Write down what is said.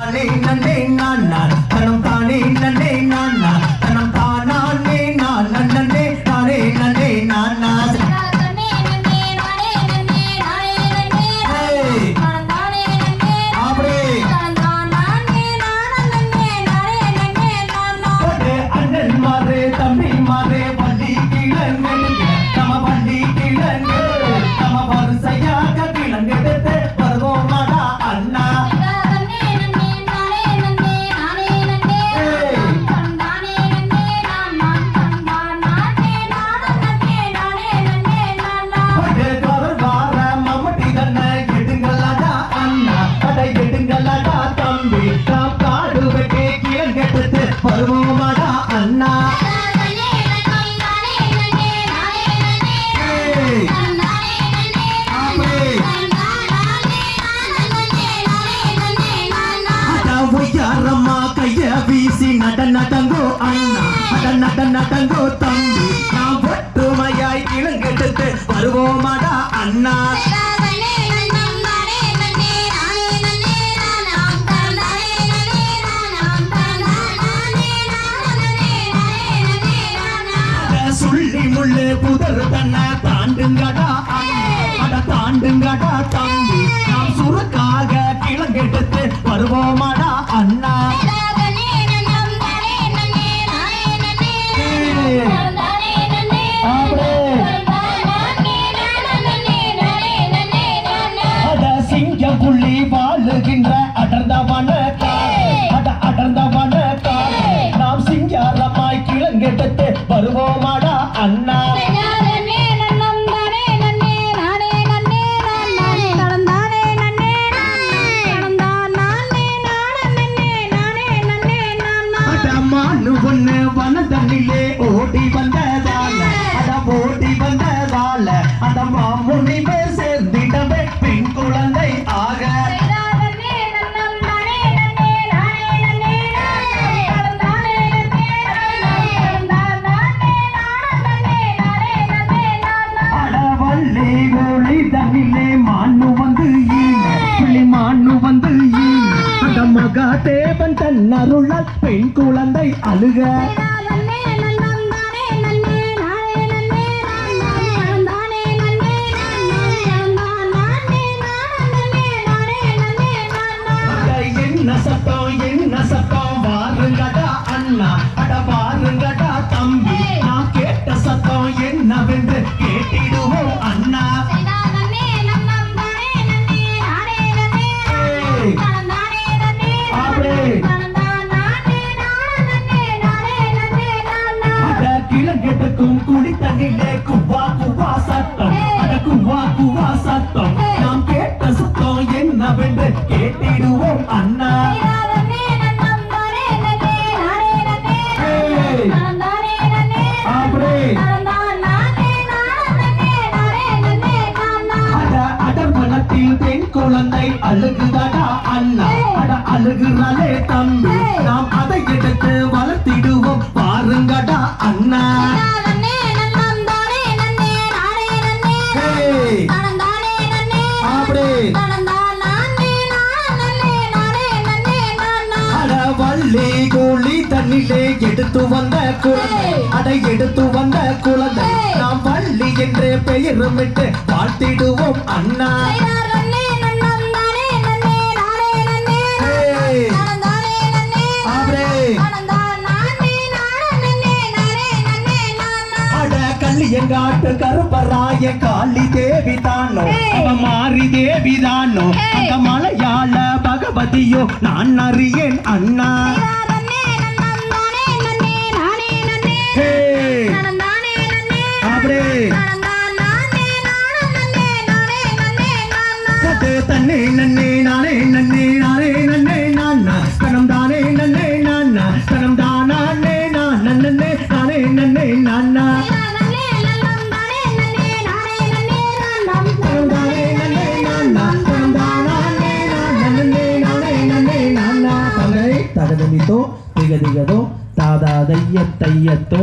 தானே நன்னே நானா. தனம் தானே நன்னே நான். தனம் தானே அண்ணா அட நட நடங்கோ தம்பி. நாம் ஒற்றுமையாய் கிழங்கெடுத்து வருவோமாடா அண்ணா. சுள்ளி முள்ளு புதர் தன்னை தாண்டுங்கடா அண்ணா. அட தாண்டுங்கடா தம்பி. நாம் சுருக்காக கிழங்கெடுத்து வருவோமாடா ஓடி வந்ததால அந்த மாமுனி பேர் சேர்ந்திடவே பெண் குழந்தை ஆக. தண்ணிலே மானு வந்து ஈன. வந்து மகா தேவன் தன் அருளால் பெண் குழந்தை அழுக. என்ன சத்தம்? என்ன சத்தம்? வாருங்கடா அண்ணா. அட வாருங்கடா தம்பி. நான் கேட்ட சத்தம் என்னவென்று கேட்டிடுவோம் அழுகுறாளே தம்பி நாம் அதை எடுத்து வளர்த்திடுவோம். பாருங்கடா அண்ணா. வள்ளி கோழி தண்ணிலே எடுத்து வந்த குழந்தை. அட எடுத்து வந்த குழந்தை. நாம் வள்ளி என்று பெயருமிட்டு வாழ்த்திடுவோம் அண்ணா. அட கள்ளியங்காட்டு கருப்பராய காளி தேவி தானோ? அவ மாறி தேவி தானோ? அந்த மலையாள பகவதியோ நான் அறியேன் அண்ணா. தன்னே நன்னே நானே நன்னே. நானா தகை தகதமித்தோ திகதிகதோ தாதா தைய தையத்தோ